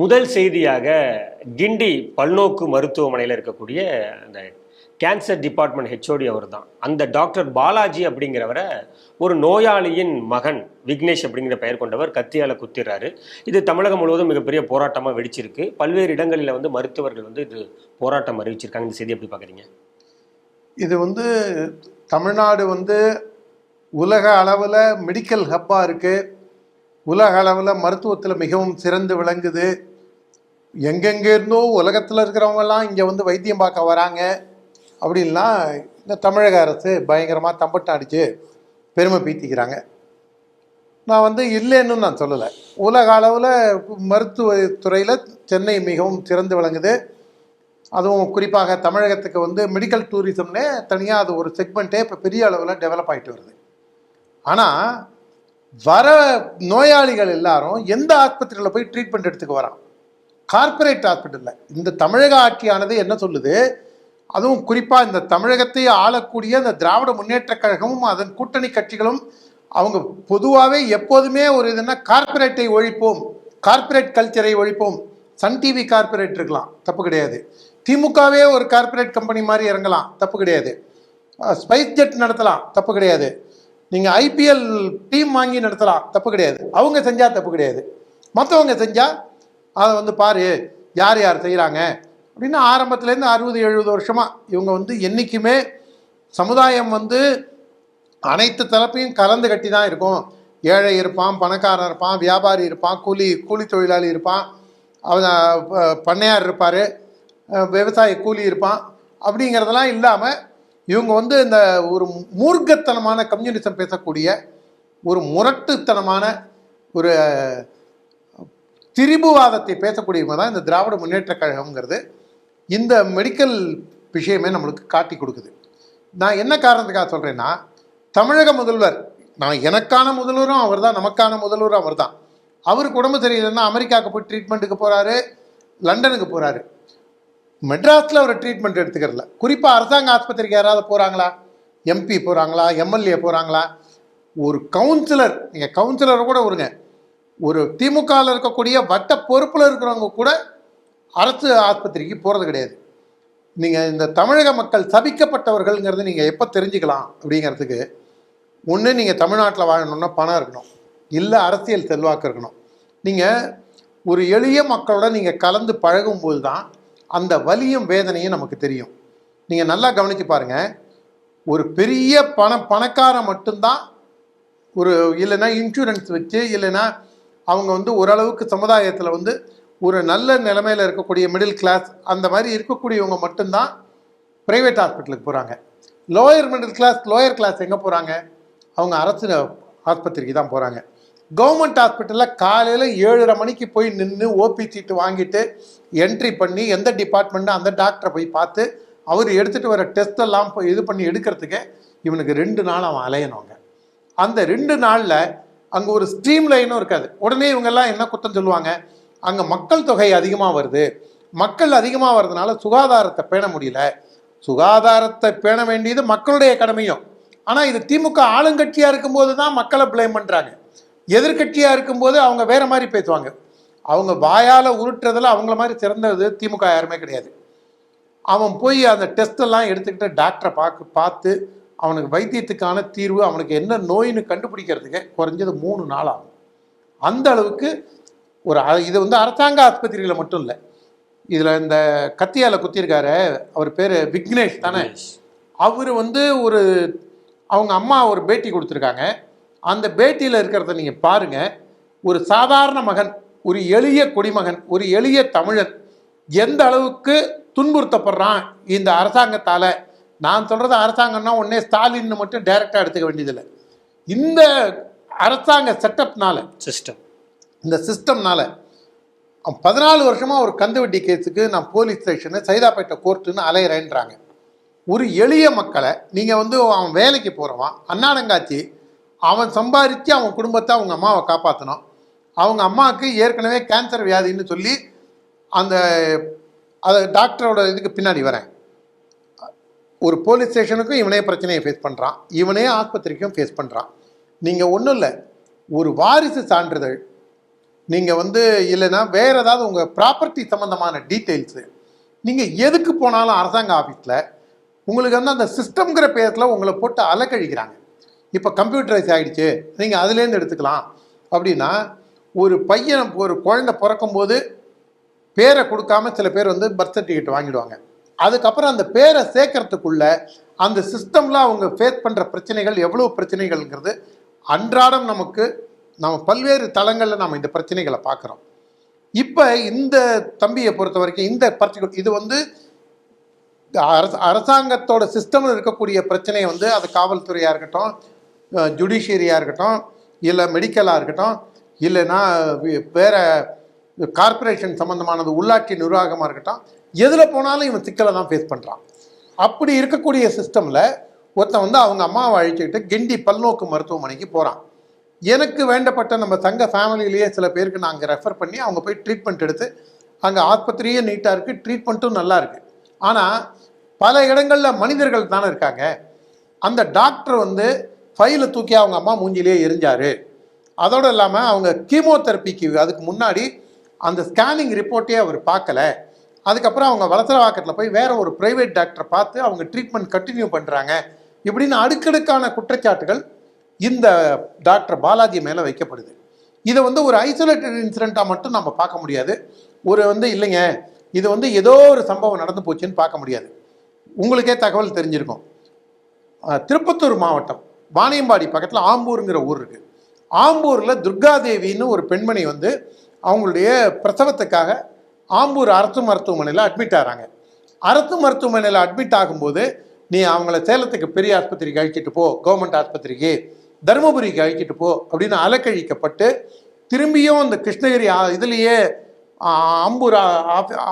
முதல் செய்தியாக கிண்டி பல்நோக்கு மருத்துவமனையில் இருக்கக்கூடிய அந்த கேன்சர் டிபார்ட்மெண்ட் ஹெச்ஓடி அவர் தான் அந்த டாக்டர் பாலாஜி அப்படிங்கிறவரை ஒரு நோயாளியின் மகன் விக்னேஷ் அப்படிங்கிற பெயர் கொண்டவர் கத்தியால் குத்திடுறாரு. இது தமிழகம் முழுவதும் மிகப்பெரிய போராட்டமாக வெடிச்சிருக்கு. பல்வேறு இடங்களில் வந்து மருத்துவர்கள் வந்து இது போராட்டம் அறிவிச்சிருக்காங்க. இந்த செய்தி எப்படி பார்க்குறீங்க இது வந்து தமிழ்நாடு வந்து உலக அளவில் மெடிக்கல் ஹப்பாக இருக்குது உலக அளவில் மருத்துவத்தில் மிகவும் சிறந்து விளங்குது. எங்கெங்கே இருந்தோ உலகத்தில் இருக்கிறவங்கெல்லாம் இங்கே வந்து வைத்தியம் பார்க்க வராங்க. அப்படின்லாம் இந்த தமிழக அரசு பயங்கரமாக தம்பட்டம் அடித்து பெருமை பீத்திக்கிறாங்க. நான் வந்து இல்லைன்னு நான் சொல்லலை. உலக அளவில் மருத்துவத்துறையில் சென்னை மிகவும் சிறந்து விளங்குது. அதுவும் குறிப்பாக தமிழகத்துக்கு வந்து மெடிக்கல் டூரிசம்னே தனியாக அது ஒரு செக்மெண்ட்டே இப்போ பெரிய அளவில் டெவலப் ஆகிட்டு வருது. ஆனால் வர நோயாளிகள் எல்லாரும் எந்த ஆஸ்பத்திரியில் போய் ட்ரீட்மெண்ட் எடுத்துக்க வரான் கார்ப்பரேட் ஹாஸ்பிட்டலில் இந்த தமிழக ஆட்சியானது என்ன சொல்லுது? அதுவும் குறிப்பாக இந்த தமிழகத்தை ஆளக்கூடிய இந்த திராவிட முன்னேற்றக் கழகமும் அதன் கூட்டணி கட்சிகளும் அவங்க பொதுவாகவே எப்போதுமே ஒரு இதுனா கார்ப்பரேட்டை ஒழிப்போம். கார்ப்பரேட் கல்ச்சரை ஒழிப்போம். சன் டிவி கார்ப்பரேட் இருக்கலாம். தப்பு கிடையாது. திமுகவே ஒரு கார்ப்பரேட் கம்பெனி மாதிரி இறங்கலாம். தப்பு கிடையாது. ஸ்பைஸ் ஜெட் நடத்தலாம். தப்பு கிடையாது. நீங்கள் ஐபிஎல் டீம் வாங்கி நடத்தலாம். தப்பு கிடையாது. அவங்க செஞ்சால் தப்பு கிடையாது. மற்றவங்க செஞ்சால் அதை வந்து பாரு யார் யார் செய்கிறாங்க அப்படின்னு ஆரம்பத்துலேருந்து அறுபது எழுபது வருஷமாக இவங்க வந்து என்றைக்குமே சமுதாயம் வந்து அனைத்து தரப்பையும் கலந்து கட்டி தான் இருக்கும். ஏழை இருப்பான் பணக்காரன் இருப்பான் வியாபாரி இருப்பான் கூலி கூலி தொழிலாளி இருப்பான் அவன் பண்ணையார் இருப்பார் விவசாய கூலி இருப்பான் அப்படிங்கிறதெல்லாம் இல்லாமல் இவங்க வந்து இந்த ஒரு மூர்க்கத்தனமான கம்யூனிசம் பேசக்கூடிய ஒரு முரட்டுத்தனமான ஒரு திரிபுவாதத்தை பேசக்கூடியவங்க தான் இந்த திராவிட முன்னேற்றக் கழகங்கிறது இந்த மெடிக்கல் விஷயமே நம்மளுக்கு காட்டி கொடுக்குது. நான் என்ன காரணத்துக்காக சொல்கிறேன்னா தமிழக முதல்வர் நான் எனக்கான முதல்வரும் அவர் தான் நமக்கான முதல்வரும் அவர் தான். அவருக்கு உடம்பு சரியில்லைன்னா அமெரிக்காவுக்கு போய் ட்ரீட்மெண்ட்டுக்கு போகிறாரு லண்டனுக்கு போகிறாரு மெட்ராஸில் ஒரு ட்ரீட்மெண்ட் எடுத்துக்கிறல குறிப்பாக அரசாங்க ஆஸ்பத்திரிக்கு யாராவது போகிறாங்களா எம்பி போகிறாங்களா எம்எல்ஏ போகிறாங்களா ஒரு கவுன்சிலர் நீங்கள் கவுன்சிலரை கூட வருங்க ஒரு திமுகவில் இருக்கக்கூடிய வட்ட பொறுப்பில் இருக்கிறவங்க கூட அரசு ஆஸ்பத்திரிக்கு போகிறது கிடையாது. நீங்கள் இந்த தமிழக மக்கள் சபிக்கப்பட்டவர்கள்ங்கிறது நீங்கள் எப்போ தெரிஞ்சுக்கலாம் அப்படிங்கிறதுக்கு ஒன்று நீங்கள் தமிழ்நாட்டில் வாழணும்னா பணம் இருக்கணும். இல்லை அரசியல் செல்வாக்கு இருக்கணும். நீங்கள் ஒரு எளிய மக்களோட நீங்கள் கலந்து பழகும்போது தான் அந்த வலியும் வேதனையும் நமக்கு தெரியும். நீங்கள் நல்லா கவனித்து பாருங்கள் ஒரு பெரிய பண பணக்காரன் மட்டும்தான் ஒரு இல்லைன்னா இன்சூரன்ஸ் வச்சு இல்லைன்னா அவங்க வந்து ஓரளவுக்கு சமுதாயத்தில் வந்து ஒரு நல்ல நிலைமையில் இருக்கக்கூடிய மிடில் கிளாஸ் அந்த மாதிரி இருக்கக்கூடியவங்க மட்டும்தான் ப்ரைவேட் ஹாஸ்பிட்டலுக்கு போகிறாங்க lower middle class lower class எங்கே போகிறாங்க அவங்க அரசு ஆஸ்பத்திரிக்கு தான் போகிறாங்க கவர்மெண்ட் ஹாஸ்பிட்டலில் காலையில் ஏழரை மணிக்கு போய் நின்று ஓபி சீட்டு வாங்கிட்டு என்ட்ரி பண்ணி எந்த டிபார்ட்மெண்ட்டு அந்த டாக்டரை போய் பார்த்து அவர் எடுத்துகிட்டு வர டெஸ்ட் எல்லாம் போய் இது பண்ணி எடுக்கிறதுக்கு இவனுக்கு ரெண்டு நாள் அவன் அலையணுங்க. அந்த ரெண்டு நாளில் அங்கே ஒரு ஸ்ட்ரீம் லைனும் இருக்காது. உடனே இவங்கெல்லாம் என்ன குத்தம் சொல்லுவாங்க? அங்கே மக்கள் தொகை அதிகமாக வருது. மக்கள் அதிகமாக வர்றதுனால சுகாதாரத்தை பேண முடியல. சுகாதாரத்தை பேண வேண்டியது மக்களுடைய கடமையும். ஆனால் இது திமுக ஆளுங்கட்சியாக இருக்கும்போது தான் மக்களை பிளேம் பண்ணுறாங்க எதிர்க்கட்சியாக இருக்கும்போது அவங்க வேற மாதிரி பேசுவாங்க. அவங்க வாயால் உருட்டுறதுல அவங்கள மாதிரி சிறந்தது திமுக யாருமே கிடையாது. அவன் போய் அந்த டெஸ்ட் எல்லாம் எடுத்துக்கிட்டு டாக்டரை பார்க்க பார்த்து அவனுக்கு வைத்தியத்துக்கான தீர்வு அவனுக்கு என்ன நோயின்னு கண்டுபிடிக்கிறதுக்கு குறைஞ்சது மூணு நாள் ஆகும். அந்த அளவுக்கு ஒரு இது வந்து அரசாங்க ஆஸ்பத்திரியில் மட்டும் இல்லை. இதில் இந்த கத்தியால் குத்திருக்காரு அவர் பேர் விக்னேஷ் தானே? அவர் வந்து ஒரு அவங்க அம்மா ஒரு பேட்டி கொடுத்துருக்காங்க. அந்த பேட்டியில் இருக்கிறத நீங்கள் பாருங்கள் ஒரு சாதாரண மகன் ஒரு எளிய குடிமகன் ஒரு எளிய தமிழன் எந்த அளவுக்கு துன்புறுத்தப்படுறான் இந்த அரசாங்கத்தால்? நான் சொல்கிறது அரசாங்கம்னா உடனே ஸ்டாலின்னு மட்டும் டைரெக்டாக எடுத்துக்க வேண்டியதில்லை. இந்த அரசாங்க செட்டப்னால சிஸ்டம் இந்த சிஸ்டம்னால அவன் பதினாலு வருஷமாக ஒரு கந்து வட்டி கேஸுக்கு நான் போலீஸ் ஸ்டேஷனு சைதாப்பேட்டை கோர்ட்டுன்னு அலையிறேன்றாங்க. ஒரு எளிய மக்களை நீங்கள் வந்து அவன் வேலைக்கு போகிறவன் அன்னாடங்காச்சி அவன் சம்பாதிச்சு அவன் குடும்பத்தை அவங்க அம்மாவை காப்பாற்றணும் அவங்க அம்மாவுக்கு ஏற்கனவே கேன்சர் வியாதின்னு சொல்லி அந்த அதை டாக்டரோட இதுக்கு பின்னாடி வரேன். ஒரு போலீஸ் ஸ்டேஷனுக்கும் இவனே பிரச்சனையை ஃபேஸ் பண்ணுறான் இவனே ஆஸ்பத்திரிக்கும் ஃபேஸ் பண்ணுறான் நீங்கள் ஒன்றும் இல்லை. ஒரு வாரிசு சான்றிதழ். நீங்கள் வந்து இல்லைன்னா வேறு ஏதாவது உங்கள் ப்ராப்பர்ட்டி சம்மந்தமான டீட்டெயில்ஸு நீங்கள் எதுக்கு போனாலும் அரசாங்க ஆஃபீஸில் உங்களுக்கு வந்து அந்த சிஸ்டம்ங்கிற பேரில் உங்களை போட்டு அலக்கழிக்கிறாங்க. இப்போ கம்ப்யூட்டரைஸ் ஆகிடுச்சு நீங்கள் அதுலேருந்து எடுத்துக்கலாம். அப்படின்னா ஒரு பையன் ஒரு குழந்தை பிறக்கும்போது பேரை கொடுக்காம சில பேர் வந்து பர்த் சர்டிஃபிகேட் வாங்கிடுவாங்க. அதுக்கப்புறம் அந்த பேரை சேர்க்கறதுக்குள்ள அந்த சிஸ்டமில் அவங்க ஃபேஸ் பண்ணுற பிரச்சனைகள் எவ்வளோ பிரச்சனைகள்ங்கிறது அன்றாடம் நமக்கு நம்ம பல்வேறு தளங்களில் நம்ம இந்த பிரச்சனைகளை பார்க்குறோம். இப்போ இந்த தம்பியை பொறுத்த வரைக்கும் இந்த பர்டிகுலர் இது வந்து அரசாங்கத்தோட சிஸ்டமில் இருக்கக்கூடிய பிரச்சனையை வந்து அது காவல்துறையாக இருக்கட்டும் ஜுடிஷியரியாக இருக்கட்டும் இல்லை மெடிக்கலாக இருக்கட்டும் இல்லைன்னா வேறு வேற கார்ப்பரேஷன் சம்மந்தமானது உள்ளாட்சி நிர்வாகமாக இருக்கட்டும் எதில் போனாலும் இவன் சிக்கலை தான் ஃபேஸ் பண்ணுறான் அப்படி இருக்கக்கூடிய சிஸ்டமில் ஒருத்தன் வந்து அவங்க அம்மாவை அழிச்சுக்கிட்டு கிண்டி பல்நோக்கு மருத்துவமனைக்கு போகிறான் எனக்கு வேண்டப்பட்ட நம்ம சங்க ஃபேமிலியிலேயே சில பேருக்கு நான் அங்கே ரெஃபர் பண்ணி அவங்க போய் ட்ரீட்மெண்ட் எடுத்து அங்கே ஆஸ்பத்திரியே நீட்டாக இருக்குது ட்ரீட்மெண்ட்டும் நல்லா இருக்குது ஆனால் பல இடங்களில் மனிதர்கள் தானே இருக்காங்க. அந்த டாக்டர் வந்து ஃபைலை தூக்கி அவங்க அம்மா மூஞ்சிலேயே எரிஞ்சார். அதோடு இல்லாமல் அவங்க கீமோதெரப்பிக்கு அதுக்கு முன்னாடி அந்த ஸ்கேனிங் ரிப்போர்ட்டே அவர் பார்க்கல. அதுக்கப்புறம் அவங்க வளசரவாக்கத்தில் போய் வேற ஒரு ப்ரைவேட் டாக்டரை பார்த்து அவங்க ட்ரீட்மெண்ட் கண்டினியூ பண்ணுறாங்க இப்படின்னு அடுக்கடுக்கான குற்றச்சாட்டுகள் இந்த டாக்டர் பாலாஜி மேலே வைக்கப்படுது. இதை வந்து ஒரு ஐசோலேட்டட் இன்சிடெண்ட்டாக மட்டும் நம்ம பார்க்க முடியாது. ஒரு வந்து இல்லைங்க இது வந்து ஏதோ ஒரு சம்பவம் நடந்து போச்சுன்னு பார்க்க முடியாது. உங்களுக்கே தகவல் தெரிஞ்சிருக்கும். திருப்பத்தூர் மாவட்டம். வாணியம்பாடி பக்கத்தில் ஆம்பூருங்கிற ஊர் இருக்குது ஆம்பூரில் துர்காதேவின்னு ஒரு பெண்மணி வந்து அவங்களுடைய பிரசவத்துக்காக ஆம்பூர் அரசு மருத்துவமனையில் அட்மிட் ஆகிறாங்க அரசு மருத்துவமனையில் அட்மிட் ஆகும்போது நீ அவங்கள சேலத்துக்கு பெரிய ஆஸ்பத்திரிக்கு அழிச்சிட்டு போ கவர்மெண்ட் ஆஸ்பத்திரிக்கு தருமபுரிக்கு அழிச்சிட்டு போ அப்படின்னு அலக்கழிக்கப்பட்டு திரும்பியும் அந்த கிருஷ்ணகிரி இதுலேயே அம்பூர்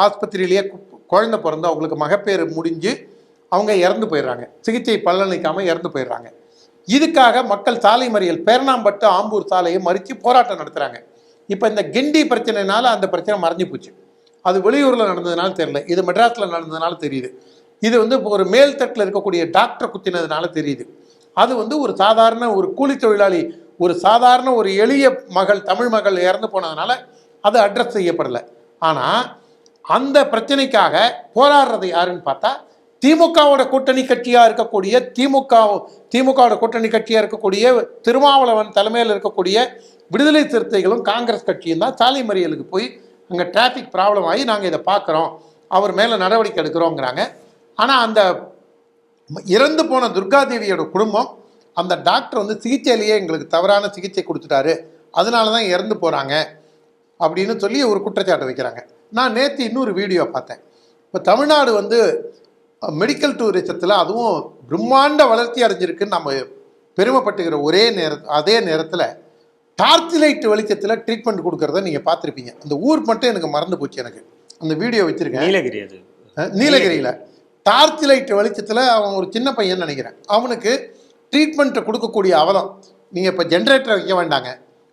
ஆஸ்பத்திரியிலேயே கு- குழந்தை பிறந்து அவங்களுக்கு மகப்பேறு முடிஞ்சு அவங்க இறந்து போயிடுறாங்க. சிகிச்சை பலனளிக்காமல் இறந்து போயிடுறாங்க. இதுக்காக மக்கள் சாலை மறியல் பேரணாம்பட்டு ஆம்பூர் சாலையை மறித்து போராட்டம் நடத்துகிறாங்க இப்போ இந்த கிண்டி பிரச்சனைனால அந்த பிரச்சனை மறைஞ்சு போச்சு. அது வெளியூரில் நடந்ததுனால தெரியல. இது மெட்ராஸில் நடந்ததுனால தெரியுது. இது வந்து இப்போ ஒரு மேல்தட்டில் இருக்கக்கூடிய டாக்டர் குத்தினதுனால தெரியுது. அது வந்து ஒரு சாதாரண ஒரு கூலி தொழிலாளி ஒரு சாதாரண ஒரு எளிய மகள் தமிழ் மகள் இறந்து போனதுனால அது அட்ரஸ் செய்யப்படலை. ஆனால் அந்த பிரச்சனைக்காக போராடுறது யாருன்னு பார்த்தா திமுகவோட கூட்டணி கட்சியாக இருக்கக்கூடிய திமுக திமுகவோட கூட்டணி கட்சியாக இருக்கக்கூடிய திருமாவளவன் தலைமையில் இருக்கக்கூடிய விடுதலை சிறுத்தைகளும் காங்கிரஸ் கட்சியும் தான் சாலை மறியலுக்கு போய் அங்கே டிராஃபிக் ப்ராப்ளம் ஆகி நாங்கள் இதை பார்க்குறோம். அவர் மேலே நடவடிக்கை எடுக்கிறோங்கிறாங்க. ஆனால் அந்த இறந்து போன துர்காதேவியோட குடும்பம் அந்த டாக்டர் வந்து சிகிச்சையிலேயே எங்களுக்கு தவறான சிகிச்சை கொடுத்துட்டாரு. அதனால தான் இறந்து போகிறாங்க அப்படின்னு சொல்லி ஒரு குற்றச்சாட்டு வைக்கிறாங்க. நான் நேற்று இன்னொரு வீடியோ பார்த்தேன். இப்போ தமிழ்நாடு வந்து மெடிக்கல் டூரிசத்தில் அதுவும் பிரம்மாண்ட வளர்ச்சி அடைஞ்சிருக்குன்னு நம்ம பெருமைப்பட்டுக்கிற ஒரே நேர அதே நேரத்தில் டார்ச் லைட் வெளிச்சத்தில் ட்ரீட்மெண்ட் கொடுக்கறத நீங்கள் பார்த்துருப்பீங்க. அந்த ஊர் மட்டும் எனக்கு மறந்து போச்சு எனக்கு. அந்த வீடியோ வச்சுருக்கேன். நீலகிரி அது. நீலகிரியில். டார்ச் லைட் வெளிச்சத்தில் அவன் ஒரு சின்ன பையன் நினைக்கிறேன். அவனுக்கு ட்ரீட்மெண்ட்டை கொடுக்கக்கூடிய அவலம். நீங்கள் இப்போ ஜென்ரேட்டர் வைக்க வேண்டாங்க.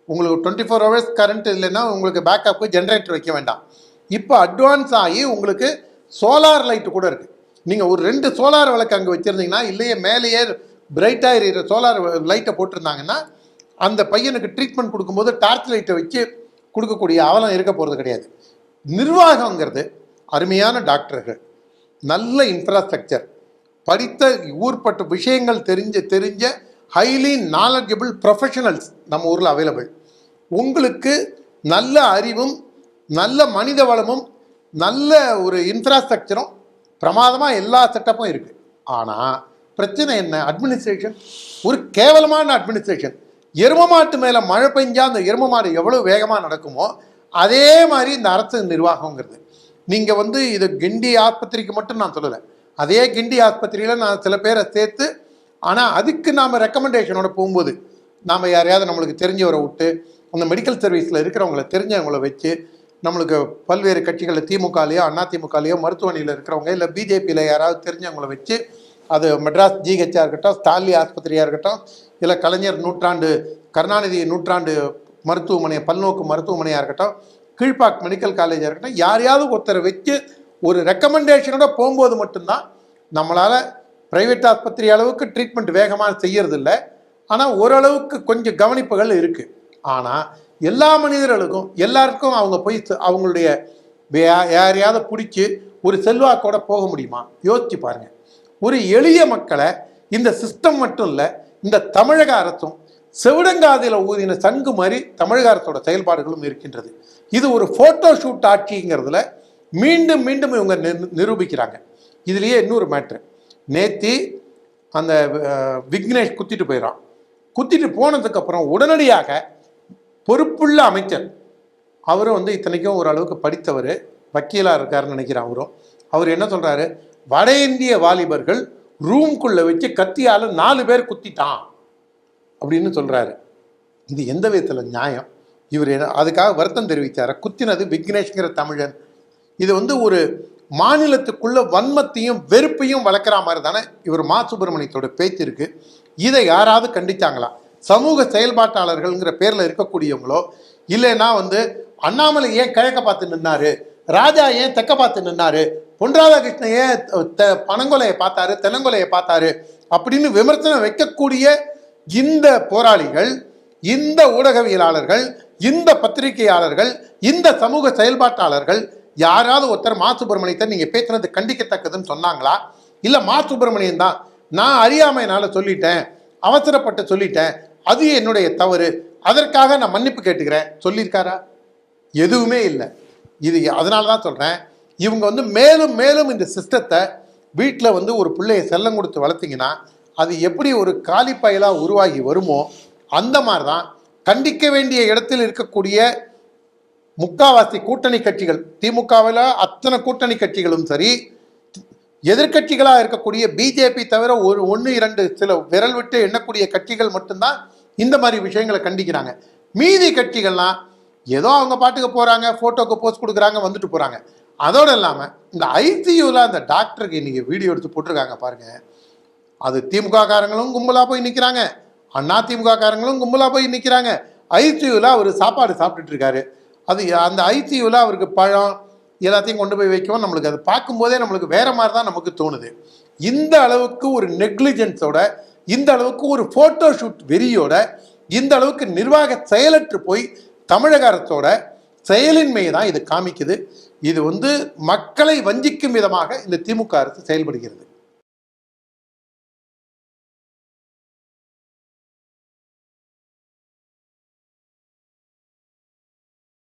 உங்களுக்கு டுவெண்ட்டி ஃபோர் ஹவர்ஸ் கரண்ட் இல்லைன்னா உங்களுக்கு பேக்கப்புக்கு ஜென்ரேட்டர் வைக்க வேண்டாம். இப்போ அட்வான்ஸ் ஆகி உங்களுக்கு சோலார் லைட்டு கூட இருக்குது நீங்கள் ஒரு ரெண்டு சோலார் விளக்கு அங்கே வச்சுருந்தீங்கன்னா இல்லையே மேலேயே பிரைட்டாக எரியிற சோலார் லைட்டை போட்டிருந்தாங்கன்னா அந்த பையனுக்கு ட்ரீட்மெண்ட் கொடுக்கும்போது டார்ச் லைட்டை வச்சு கொடுக்கக்கூடிய அவலம் இருக்க போகிறது கிடையாது. நிர்வாகங்கிறது அருமையான டாக்டர்கள். நல்ல இன்ஃப்ராஸ்ட்ரக்சர் படித்த ஊர்பட்ட விஷயங்கள் தெரிஞ்ச தெரிஞ்ச ஹைலி நாலஜபிள் ப்ரொஃபஷனல்ஸ் நம்ம ஊரில் அவைலபிள் உங்களுக்கு நல்ல அறிவும் நல்ல மனித வளமும் நல்ல ஒரு இன்ஃப்ராஸ்ட்ரக்சரும் பிரமாதமாக எல்லா செட்டப்பும் இருக்குது ஆனால் பிரச்சனை என்ன? அட்மினிஸ்ட்ரேஷன் ஒரு கேவலமான அட்மினிஸ்ட்ரேஷன் எரும மாட்டு மேலே மழை பெஞ்சா அந்த எரும மாடு எவ்வளோ வேகமாக நடக்குமோ அதே மாதிரி இந்த அரசு நிர்வாகங்கிறது நீங்கள் வந்து இது கிண்டி ஆஸ்பத்திரிக்கு மட்டும் நான் சொல்லலை. அதே கிண்டி ஆஸ்பத்திரியில் நான் சில பேரை சேர்த்து ஆனால் அதுக்கு நாம் ரெக்கமெண்டேஷனோட போகும்போது நாம் யாரையாவது நம்மளுக்கு தெரிஞ்சவரை விட்டு அந்த மெடிக்கல் சர்வீஸில் இருக்கிறவங்கள தெரிஞ்சவங்கள வச்சு நம்மளுக்கு பல்வேறு கட்சிகளில் திமுகலையோ அண்ணா மருத்துவமனையில் இருக்கிறவங்க இல்லை பிஜேபியில் யாராவது தெரிஞ்சவங்கள வச்சு அது மெட்ராஸ் ஜிஹெச்சாக இருக்கட்டும் ஸ்டான்லி ஆஸ்பத்திரியாக இருக்கட்டும் இல்லை கலைஞர் நூற்றாண்டு கருணாநிதி நூற்றாண்டு மருத்துவமனை பல்நோக்கு மருத்துவமனையாக இருக்கட்டும் கீழ்பாக் மெடிக்கல் காலேஜாக இருக்கட்டும் யாரையாவது ஒருத்தரை வச்சு ஒரு ரெக்கமெண்டேஷனோட போகும்போது மட்டும்தான் நம்மளால் ப்ரைவேட் ஆஸ்பத்திரி அளவுக்கு ட்ரீட்மெண்ட் வேகமாக செய்யறதில்ல. ஆனால் ஓரளவுக்கு கொஞ்சம் கவனிப்புகள் இருக்குது ஆனால் எல்லா மனிதர்களுக்கும் எல்லாருக்கும் அவங்க போய் ச- அவங்களுடைய வே- யாரையாவது பிடிச்சி ஒரு செல்வாக்கோட போக முடியுமா? யோசிச்சு பாருங்க. ஒரு எளிய மக்களை இந்த சிஸ்டம் மட்டும் இல்லை இந்த தமிழக அரசும் செவிடங்காதியில் ஊதின சங்கு மாதிரி தமிழக அரசோட செயல்பாடுகளும் இருக்கின்றது. இது ஒரு ஃபோட்டோ ஷூட் ஆட்சிங்கிறதுல மீண்டும் மீண்டும் இவங்க நி- நிரூபிக்கிறாங்க. இதுலேயே இன்னொரு மேட்ரு நேத்தி அந்த விக்னேஷ் குத்திட்டு போயிடறான் குத்திட்டு போனதுக்கப்புறம் உடனடியாக பொறுப்புள்ள அமைச்சர். அவரும் வந்து இத்தனைக்கும் ஓரளவுக்கு படித்தவர் வக்கீலாக இருக்காருன்னு நினைக்கிறேன் அவரும். அவர் என்ன சொல்கிறாரு வட இந்திய வாலிபர்கள் ரூம்குள்ளே வச்சு கத்தியால் நாலு பேர் குத்திட்டான் அப்படின்னு சொல்கிறாரு இது எந்த விதத்தில் நியாயம்? இவர் என்ன அதுக்காக வருத்தம் தெரிவித்தார்? குத்தினது விக்னேஷ்ங்கிற தமிழன். இது வந்து ஒரு மாநிலத்துக்குள்ள வன்மத்தையும் வெறுப்பையும் வளர்க்குற மாதிரி தானே இவர் மா சுப்பிரமணியத்தோட பேச்சு இருக்குது இதை யாராவது கண்டிச்சாங்களா? சமூக செயல்பாட்டாளர்கள்ங்கிற பேரில் இருக்கக்கூடியவங்களோ இல்லைன்னா வந்து அண்ணாமலை ஏன் கிழக்க பார்த்து நின்னாரு? ராஜா ஏன் தெக்க பார்த்து நின்னாரு? பொன் ராதாகிருஷ்ணன் ஏன் த- பனங்கொலையை பார்த்தாரு? தென்னங்கொலையை பார்த்தாரு? அப்படின்னு விமர்சனம் வைக்கக்கூடிய இந்த போராளிகள் இந்த ஊடகவியலாளர்கள் இந்த பத்திரிகையாளர்கள் இந்த சமூக செயல்பாட்டாளர்கள் யாராவது ஒருத்தர் மா சுப்பிரமணியத்தை நீங்கள் பேசுனது கண்டிக்கத்தக்கதுன்னு சொன்னாங்களா? இல்லை மா சுப்பிரமணியன் தான். நான் அறியாமையினால சொல்லிட்டேன் அவசரப்பட்டு சொல்லிட்டேன் அது என்னுடைய தவறு. அதற்காக நான் மன்னிப்பு கேட்டுக்கிறேன். சொல்லியிருக்காரா? எதுவுமே இல்லை. இது அதனால தான் சொல்கிறேன் இவங்க வந்து மேலும் மேலும் இந்த சிஸ்டத்தை வீட்டில் வந்து ஒரு பிள்ளைய செல்லம் கொடுத்து வளர்த்தீங்கன்னா அது எப்படி ஒரு காலிப்பயலாக உருவாகி வருமோ அந்த மாதிரி தான் கண்டிக்க வேண்டிய இடத்தில் இருக்கக்கூடிய முக்காவாசி கூட்டணி கட்சிகள் திமுகவில் அத்தனை கூட்டணி கட்சிகளும் சரி எதிர்க்கட்சிகளாக இருக்கக்கூடிய பிஜேபி தவிர ஒரு ஒன்று இரண்டு சில விரல் விட்டு எண்ணக்கூடிய கட்சிகள் மட்டும்தான் இந்த மாதிரி விஷயங்களை கண்டிக்கிறாங்க. மீதி கட்சிகள்லாம் ஏதோ அவங்க பாட்டுக்கு போகிறாங்க ஃபோட்டோக்கு போஸ்ட் கொடுக்குறாங்க வந்துட்டு போகிறாங்க அதோடு இல்லாமல் இந்த ஐசியூவில் அந்த டாக்டருக்கு இன்றைக்கி வீடியோ எடுத்து போட்டிருக்காங்க பாருங்கள் அது திமுக காரங்களும் கும்பலாக போய் நிற்கிறாங்க அண்ணா திமுக காரங்களும் கும்பலாக போய் நிற்கிறாங்க ஐசியூவில் அவர் சாப்பாடு சாப்பிட்டுட்டு இருக்காரு. அது அந்த ஐசியூவில் அவருக்கு பழம் எல்லாத்தையும் கொண்டு போய் வைக்கவும் நம்மளுக்கு அதை பார்க்கும்போதே நம்மளுக்கு வேற மாதிரி தான் நமக்கு தோணுது. இந்த அளவுக்கு ஒரு நெக்லிஜென்ஸோட இந்த அளவுக்கு ஒரு ஃபோட்டோ ஷூட் வெறியோட இந்த அளவுக்கு நிர்வாக செயலற்று போய் தமிழக அரசோட செயலின்மையை தான் இது காமிக்குது. இது வந்து மக்களை வஞ்சிக்கும் விதமாக இந்த திமுக அரசு செயல்படுகிறது.